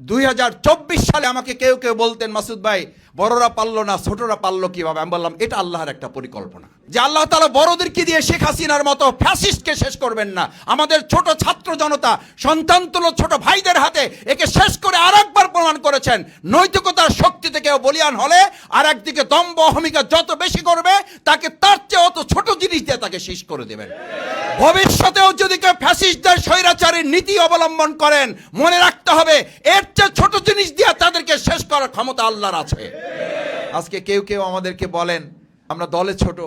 দুই হাজার চব্বিশ সালে আমাকে কেউ কেউ বলতেন, মাসুদ ভাই, বড়রা পারল না, ছোটরা পারল কীভাবে? আমি বললাম, এটা আল্লাহর একটা পরিকল্পনা। যে আল্লাহ তালা বড়দেরকে দিয়ে শেখ হাসিনার মতো ফ্যাসিস্টকে শেষ করবেন না, আমাদের ছোট ছাত্র জনতা, সন্তান তুলো ছোট ভাইদের হাতে, একে শেষ করে আর একবার প্রমাণ করেছেন। নৈতিকতার শক্তিতে কেউ বলিয়ান হলে আর একদিকে দম্ব অহমিকা যত বেশি করবে, তাকে তার চেয়ে অত ছোট জিনিস দিয়ে তাকে শেষ করে দেবেন। ভবিষ্যতেও যদি কেউ ফ্যাসিস্টদের স্বৈরাচারীর নীতি অবলম্বন করেন, মনে রাখতে হবে, এর চেয়ে ছোট জিনিস দিয়ে তাদেরকে শেষ করার ক্ষমতা আল্লাহর আছে। আজকে কেউ কেউ আমাদেরকে বলেন, আমরা দলে ছোট,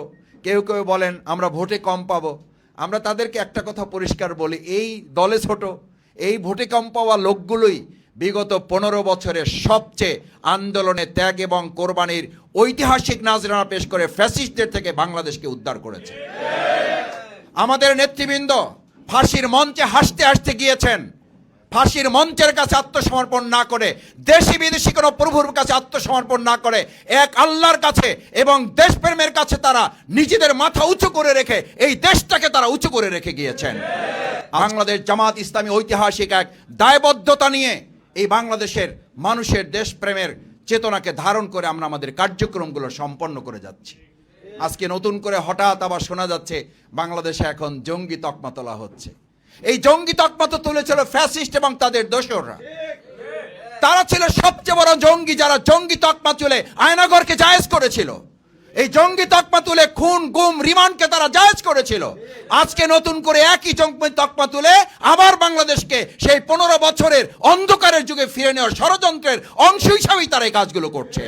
কেউ কেউ বলেন, আমরা ভোটে কম পাবো। আমরা তাদেরকে একটা কথা পরিষ্কার বলি, এই দলে ছোট, এই ভোটে কম পাওয়া লোকগুলোই বিগত পনেরো বছরের সবচেয়ে আন্দোলনে ত্যাগ এবং কোরবানির ঐতিহাসিক নাজরানা পেশ করে ফ্যাসিস্টদের থেকে বাংলাদেশকে উদ্ধার করেছে। আমাদের নেতৃবৃন্দ ফাঁসির মঞ্চে হাসতে হাসতে গিয়েছেন। ফাঁসির মঞ্চের কাছে আত্মসমর্পণ না করে, দেশি বিদেশি কোনো প্রভুর কাছে আত্মসমর্পণ না করে, এক আল্লাহর কাছে এবং দেশপ্রেমের কাছে তারা নিজেদের মাথা উঁচু করে রেখে এই দেশটাকে তারা উঁচু করে রেখে গিয়েছেন। বাংলাদেশ জামাত ইসলামী ঐতিহাসিক এক দায়বদ্ধতা নিয়ে এই বাংলাদেশের মানুষের দেশপ্রেমের চেতনাকে ধারণ করে আমরা আমাদের কার্যক্রমগুলো সম্পন্ন করে যাচ্ছি। আজকে নতুন করে হঠাৎ আবার শোনা যাচ্ছে, বাংলাদেশে এখন জঙ্গি তকমা তোলা হচ্ছে। এই জঙ্গি তকমা তো তুলেছিল ফ্যাসিস্ট এবং তাদের দোসররা। তারা ছিল সবচেয়ে বড় জঙ্গি যারা জঙ্গি তকমা তুলে আয়নাগরকে জায়েজ করেছিল। এই জঙ্গি তকমা তুলে খুন, গুম, রিমান্ডকে তারা জায়েজ করেছিল। আজকে নতুন করে একই জঙ্গি তকমা তুলে আবার বাংলাদেশকে সেই পনেরো বছরের অন্ধকারের যুগে ফিরে নেওয়ার ষড়যন্ত্রের অংশ হিসাবেই তারা এই কাজগুলো করছে।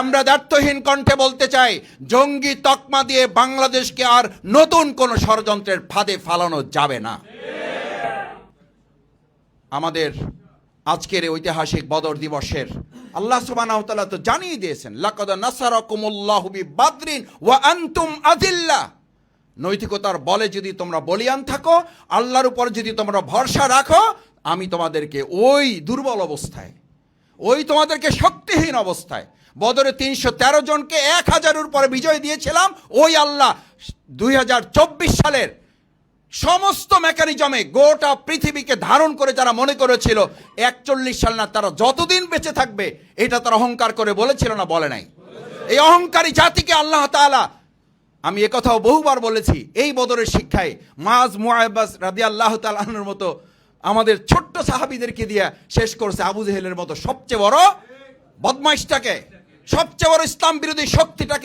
আমরা দ্ব্যর্থহীন কণ্ঠে বলতে চাই, জঙ্গি তকমা দিয়ে বাংলাদেশকে আর নতুন কোন ষড়যন্ত্রের ফাঁদে ফালানো যাবে না। আমাদের আজকের ঐতিহাসিক বদর দিবসের, আল্লাহ তাআলা তো জানিয়ে দিয়েছেন, লাকাদ নাসারাকুমুল্লাহু ওয়া আনতুম নৈতিকতার বলে যদি তোমরা বলিয়ান থাকো, আল্লাহর উপর যদি তোমরা ভরসা রাখো, আমি তোমাদেরকে ওই দুর্বল অবস্থায়, ওই তোমাদেরকে শক্তিহীন অবস্থায় বদরে তিনশো তেরো জনকে এক হাজারের উপরে বিজয় দিয়েছিলাম। ওই আল্লাহ দুই হাজার চব্বিশ সালের সমস্ত মেকানিজমে গোটা পৃথিবীকে ধারণ করে যারা মনে করেছিল, একচল্লিশ সাল না, তারা যতদিন বেঁচে থাকবে, এটা তারা অহংকার করে বলেছিল না, বলে নাই। এই অহংকারী জাতিকে আল্লাহ তাআলা, আমি একথাও বহুবার বলেছি, এই বদরের শিক্ষায় মাজ মুআব্বাস রাদি আল্লাহ তালাহর মতো আমাদের ছোট্ট সাহাবিদেরকে দিয়ে শেষ করছে আবু জেহেলের মতো সবচেয়ে বড় বদমাইশটাকে। সবচেয়ে বড় ইসলাম বিরোধী শক্তিটাকে